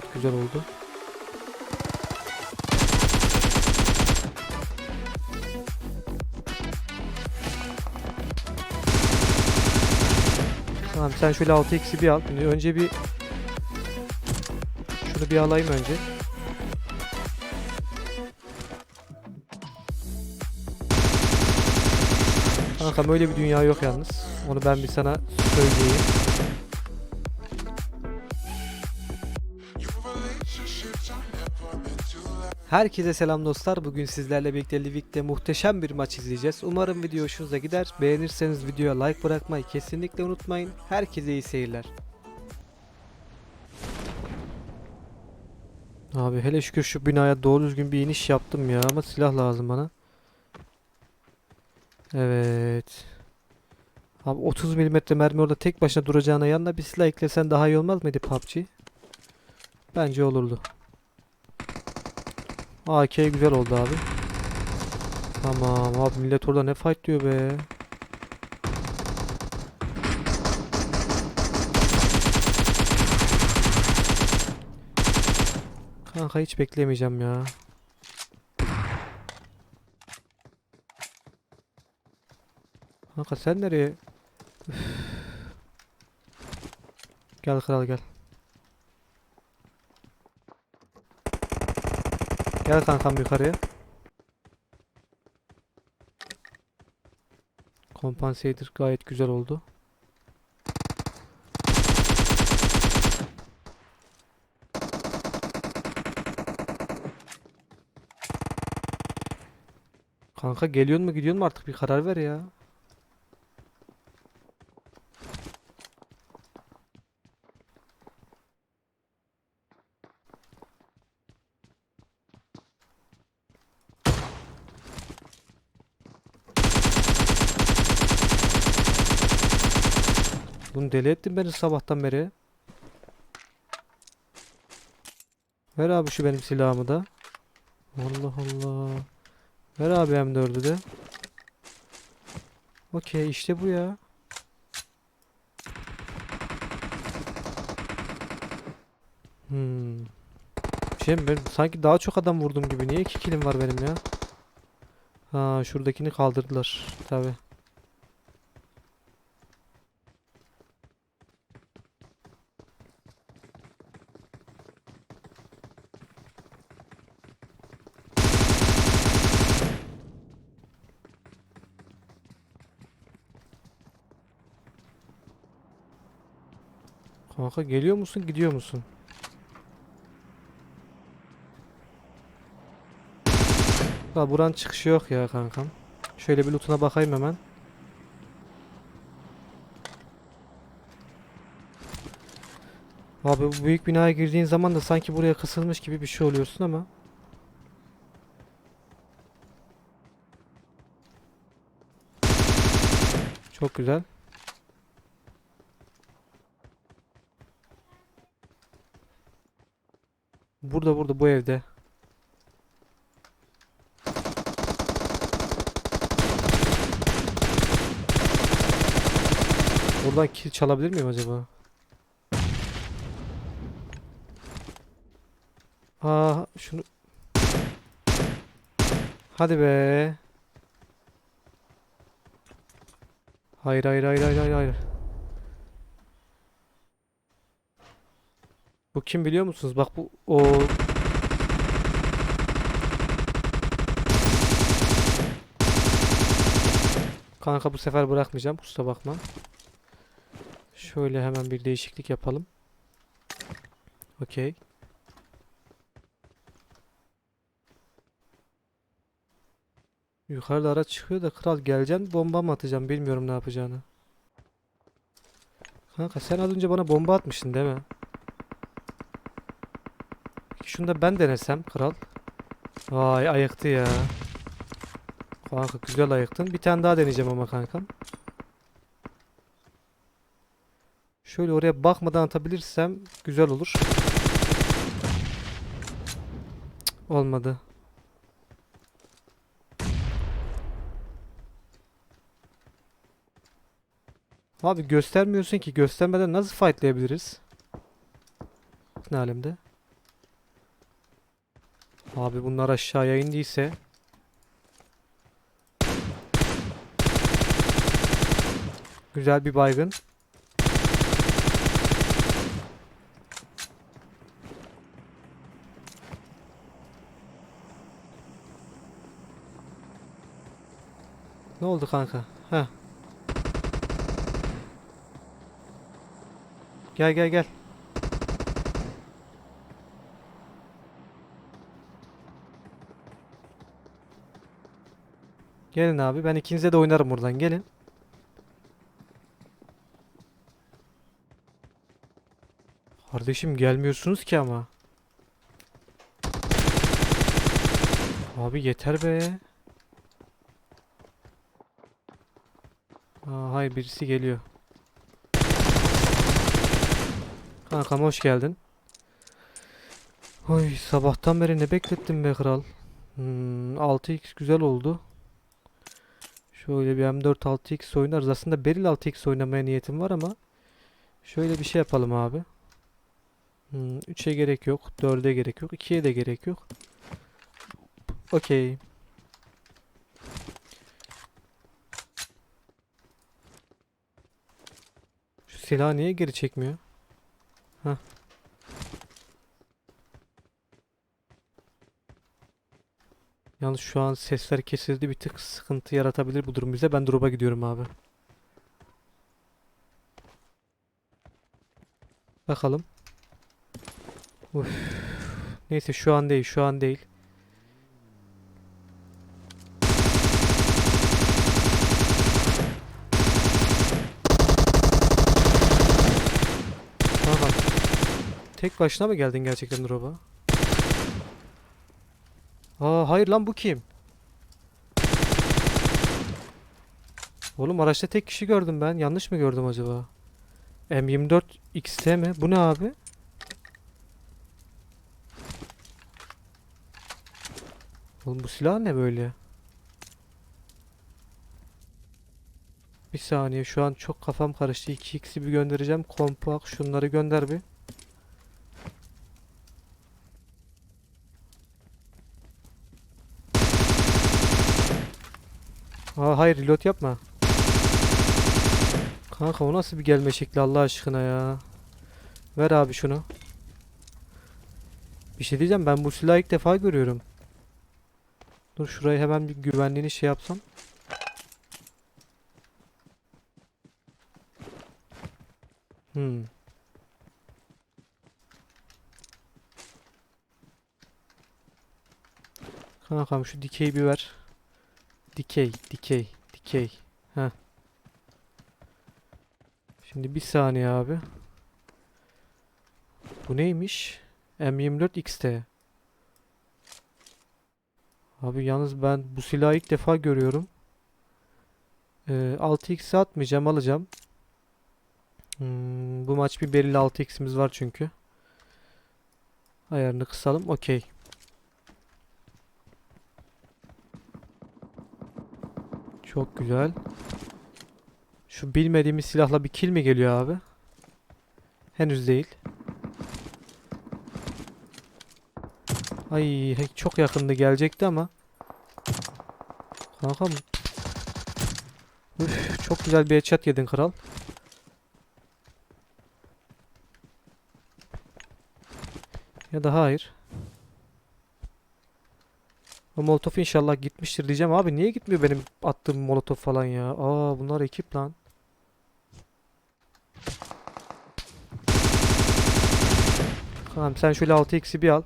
Gayet güzel oldu. Tamam sen şöyle 6x'i bir al. Şimdi önce bir şunu bir alayım önce. Kankam öyle bir dünya yok yalnız. Onu ben bir sana söyleyeyim. Herkese selam dostlar. Bugün sizlerle birlikte Livik'te muhteşem bir maç izleyeceğiz. Umarım video hoşunuza gider. Beğenirseniz videoya like bırakmayı kesinlikle unutmayın. Herkese iyi seyirler. Abi hele şükür şu binaya doğru düzgün bir iniş yaptım ya ama silah lazım bana. Evet. Abi 30 milimetre mermi orada tek başına duracağına yanına bir silah eklesen daha iyi olmaz mıydı PUBG? Bence olurdu. AK güzel oldu abi. Tamam abi millet orada ne fight diyor be. Kanka hiç beklemeyeceğim ya. Kanka sen nereye? Üf. Gel kral gel. Gel kankam yukarıya. Compensator gayet güzel oldu. Kanka geliyor mu gidiyor mu artık bir karar ver ya. Bunu deli ettin beni sabahtan beri. Ver abi şu benim silahımı da. Allah Allah. Ver abi M4'ü de. Okey işte bu ya. Hmm. Şey ben sanki daha çok adam vurdum gibi. Niye iki kilim var benim ya? Ha şuradakini kaldırdılar. Tabi. Kanka geliyor musun gidiyor musun? Ha buranın çıkışı yok ya kankam. Şöyle bir lootuna bakayım hemen. Abi bu büyük binaya girdiğin zaman da sanki buraya kısılmış gibi bir şey oluyorsun ama. Çok güzel. Burada burada bu evde. Buradan kill çalabilir miyim acaba? Aa şunu Hadi be. Hayır hayır hayır hayır hayır Bu kim biliyor musunuz? Bak bu o Kanka bu sefer bırakmayacağım. Kusura bakma. Şöyle hemen bir değişiklik yapalım. Okey. Yukarıda araç çıkıyor da kral geleceksin bomba mı atacağım bilmiyorum ne yapacağını. Kanka sen az önce bana bomba atmıştın değil mi? Şunu da ben denesem kral. Vay ayıktı ya. Kanka güzel ayıktın. Bir tane daha deneyeceğim ama kankam. Şöyle oraya bakmadan atabilirsem güzel olur. Cık, olmadı. Abi göstermiyorsun ki göstermeden nasıl fightlayabiliriz? Ne alemde? Abi bunlar aşağıya indiyse Güzel bir baygın. Ne oldu kanka? Heh. Gel gel gel. Gelin abi ben ikinize de oynarım buradan gelin. Kardeşim gelmiyorsunuz ki ama. Abi yeter be. Aa, hayır birisi geliyor. Kankam hoş geldin. Oy sabahtan beri ne beklettin be kral. Hmm, 6x güzel oldu. Şöyle bir M4 6x oynarız. Aslında Beril 6x oynamaya niyetim var ama şöyle bir şey yapalım abi. Hmm, 3'e gerek yok. 4'e gerek yok. 2'ye de gerek yok. Okey. Şu silah niye geri çekmiyor? Hah. Yalnız şu an sesler kesildi bir tık sıkıntı yaratabilir bu durum bize. Ben drop'a gidiyorum abi. Bakalım. Uf. Neyse şu an değil, şu an değil. Tamam. Tek başına mı geldin gerçekten drop'a? Aa hayır lan bu kim? Oğlum araçta tek kişi gördüm ben. Yanlış mı gördüm acaba? M24 XT mi? Bu ne abi? Oğlum bu silah ne böyle? Bir saniye şu an çok kafam karıştı. 2x'i bir göndereceğim. Kompak şunları gönder bir. Aa hayır reload yapma. Kanka o nasıl bir gelme şekli Allah aşkına ya. Ver abi şunu. Bir şey diyeceğim ben bu silahı ilk defa görüyorum. Dur şurayı hemen bir güvenliğini şey yapsam. Hmm. Kankam şu dikeyi bir ver. Dikey, dikey, dikey. Heh. Şimdi bir saniye abi. Bu neymiş? M24 XT. Abi yalnız ben bu silahı ilk defa görüyorum. Ee, 6x atmayacağım alacağım. Hmm, bu maç bir belirli 6x'imiz var çünkü. Ayarını kısalım. Okey. Çok güzel. Şu bilmediğimiz silahla bir kill mi geliyor abi? Henüz değil. Ay çok yakındı gelecekti ama. Kankam. Üf, çok güzel bir headshot yedin kral. Ya da hayır. O molotof inşallah gitmiştir diyeceğim. Abi niye gitmiyor benim attığım molotof falan ya? Aa bunlar ekip lan. Tamam sen şöyle 6x'i bir al.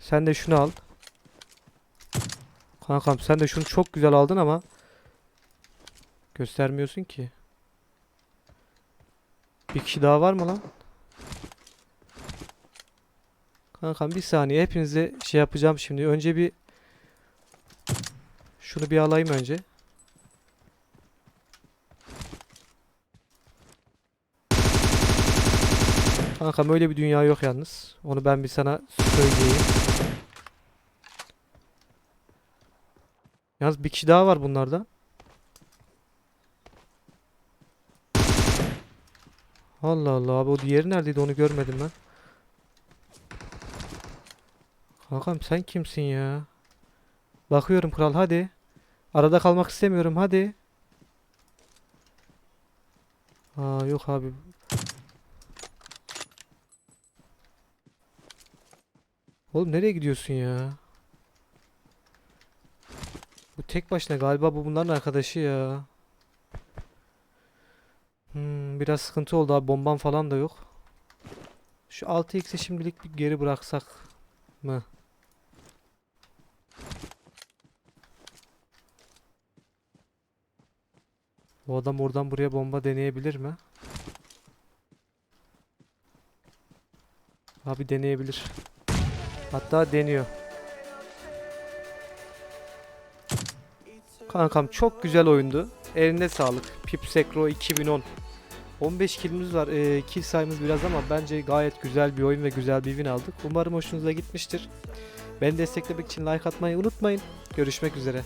Sen de şunu al. Kankam sen de şunu çok güzel aldın ama göstermiyorsun ki. Bir kişi daha var mı lan? Kankam bir saniye hepinize şey yapacağım şimdi. Önce bir şunu bir alayım önce. Kankam öyle bir dünya yok yalnız. Onu ben bir sana söyleyeyim. Yalnız bir kişi daha var bunlarda. Allah Allah abi o diğeri neredeydi onu görmedim ben. Kankam sen kimsin ya? Bakıyorum kral hadi. Arada kalmak istemiyorum hadi. Aa yok abi. Oğlum nereye gidiyorsun ya? Bu tek başına galiba bu bunların arkadaşı ya. Hmm, biraz sıkıntı oldu abi bombam falan da yok. Şu 6x'i şimdilik bir geri bıraksak mı? Bu adam oradan buraya bomba deneyebilir mi? Abi deneyebilir. Hatta deniyor. Kankam çok güzel oyundu. Eline sağlık. Pip Sekro 2010. 15 kilimiz var. Ee, kill sayımız biraz ama bence gayet güzel bir oyun ve güzel bir win aldık. Umarım hoşunuza gitmiştir. Beni desteklemek için like atmayı unutmayın. Görüşmek üzere.